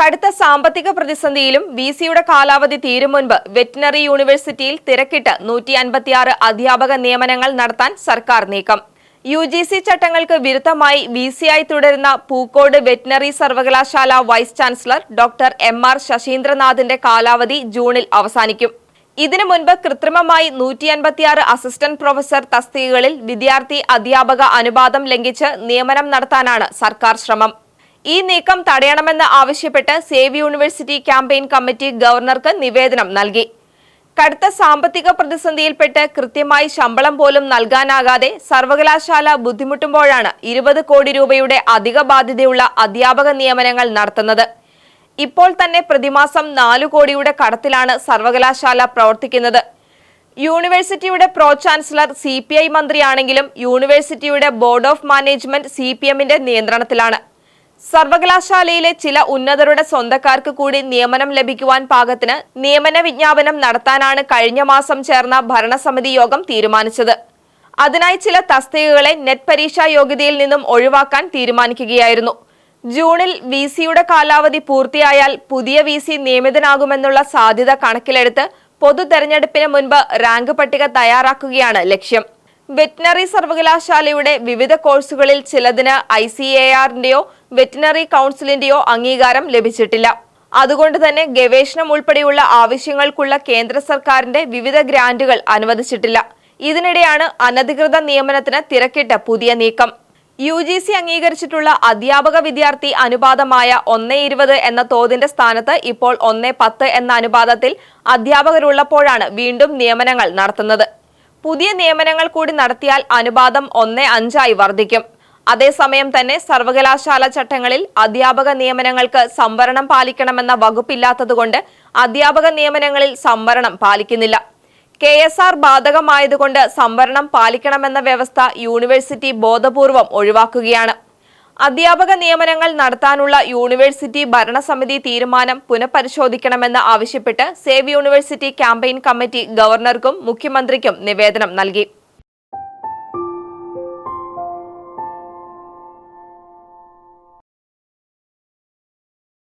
കടുത്ത സാമ്പത്തിക പ്രതിസന്ധിയിലും വി സിയുടെ കാലാവധി തീരും മുൻപ് വെറ്റിനറി യൂണിവേഴ്സിറ്റിയിൽ തിരക്കിട്ട് നൂറ്റി അൻപത്തിയാറ് അധ്യാപക നിയമനങ്ങൾ നടത്താൻ സർക്കാർ നീക്കം. യു ജി സി ചട്ടങ്ങൾക്ക് വിരുദ്ധമായി വി സിയായി തുടരുന്ന പൂക്കോട് വെറ്റിനറി സർവകലാശാല vice chancellor doctor M R ശശീന്ദ്രനാഥിന്റെ കാലാവധി ജൂണിൽ അവസാനിക്കും. ഇതിനു മുൻപ് കൃത്രിമമായി നൂറ്റി അൻപത്തിയാറ് അസിസ്റ്റന്റ് പ്രൊഫസർ തസ്തികകളിൽ വിദ്യാർത്ഥി അധ്യാപക അനുപാതം ലംഘിച്ച് നിയമനം നടത്താനാണ് സർക്കാർ ശ്രമം. ഈ നീക്കം തടയണമെന്ന് ആവശ്യപ്പെട്ട് സേവ് യൂണിവേഴ്സിറ്റി ക്യാമ്പയിൻ കമ്മിറ്റി ഗവർണർക്ക് നിവേദനം നൽകി. കടുത്ത സാമ്പത്തിക പ്രതിസന്ധിയിൽപ്പെട്ട് കൃത്യമായി ശമ്പളം പോലും നൽകാനാകാതെ സർവകലാശാല ബുദ്ധിമുട്ടുമ്പോഴാണ് ഇരുപത് കോടി രൂപയുടെ അധിക ബാധ്യതയുള്ള അധ്യാപക നിയമനങ്ങൾ നടത്തുന്നത്. ഇപ്പോൾ തന്നെ പ്രതിമാസം നാലു കോടിയുടെ കടത്തിലാണ് സർവകലാശാല പ്രവർത്തിക്കുന്നത്. യൂണിവേഴ്സിറ്റിയുടെ pro chancellor C P I മന്ത്രിയാണെങ്കിലും യൂണിവേഴ്സിറ്റിയുടെ board of management C P എമ്മിന്റെ നിയന്ത്രണത്തിലാണ്. സർവകലാശാലയിലെ ചില ഉന്നതരുടെ സ്വന്തക്കാർക്ക് കൂടി നിയമനം ലഭിക്കുവാൻ പാകത്തിന് നിയമന വിജ്ഞാപനം നടത്താനാണ് കഴിഞ്ഞ മാസം ചേർന്ന ഭരണസമിതി യോഗം തീരുമാനിച്ചത്. അതിനായി ചില തസ്തികകളെ നെറ്റ് പരീക്ഷാ യോഗ്യതയിൽ നിന്നും ഒഴിവാക്കാൻ തീരുമാനിക്കുകയായിരുന്നു. ജൂണിൽ വി സിയുടെ കാലാവധി പൂർത്തിയായാൽ പുതിയ വി സി നിയമിതനാകുമെന്നുള്ള സാധ്യത കണക്കിലെടുത്ത് പൊതു തെരഞ്ഞെടുപ്പിന് മുൻപ് റാങ്ക് പട്ടിക തയ്യാറാക്കുകയാണ് ലക്ഷ്യം. വെറ്റിനറി സർവകലാശാലയുടെ വിവിധ കോഴ്സുകളിൽ ചിലതിന് ഐ സി എ ആറിന്റെയോ വെറ്റിനറി കൗൺസിലിന്റെയോ അംഗീകാരം ലഭിച്ചിട്ടില്ല. അതുകൊണ്ട് തന്നെ ഗവേഷണം ഉൾപ്പെടെയുള്ള ആവശ്യങ്ങൾക്കുള്ള കേന്ദ്ര സർക്കാരിന്റെ വിവിധ ഗ്രാന്റുകൾ അനുവദിച്ചിട്ടില്ല. ഇതിനിടെയാണ് അനധികൃത നിയമനത്തിന് തിരക്കിട്ട പുതിയ നീക്കം. യു ജി സി അംഗീകരിച്ചിട്ടുള്ള അധ്യാപക വിദ്യാർത്ഥി അനുപാതമായ ഒന്ന് ഇരുപത് എന്ന തോതിന്റെ സ്ഥാനത്ത് ഇപ്പോൾ ഒന്ന് പത്ത് എന്ന അനുപാതത്തിൽ അധ്യാപകരുള്ളപ്പോഴാണ് വീണ്ടും നിയമനങ്ങൾ നടത്തുന്നത്. പുതിയ നിയമനങ്ങൾ കൂടി നടത്തിയാൽ അനുപാതം ഒന്ന് അഞ്ചായി വർദ്ധിക്കും. അതേസമയം തന്നെ സർവകലാശാല ചട്ടങ്ങളിൽ അധ്യാപക നിയമനങ്ങൾക്ക് സംവരണം പാലിക്കണമെന്ന വകുപ്പില്ലാത്തതുകൊണ്ട് അധ്യാപക നിയമനങ്ങളിൽ സംവരണം പാലിക്കുന്നില്ല. കെ എസ് ആർ ബാധകമായതുകൊണ്ട് സംവരണം പാലിക്കണമെന്ന വ്യവസ്ഥ യൂണിവേഴ്സിറ്റി ബോധപൂർവം ഒഴിവാക്കുകയാണ്. അധ്യാപക നിയമനങ്ങൾ നടത്താനുള്ള യൂണിവേഴ്സിറ്റി ഭരണസമിതി തീരുമാനം പുനഃപരിശോധിക്കണമെന്ന് ആവശ്യപ്പെട്ട് സേവ് യൂണിവേഴ്സിറ്റി ക്യാമ്പയിൻ കമ്മിറ്റി ഗവർണർക്കും മുഖ്യമന്ത്രിക്കും നിവേദനം നൽകി.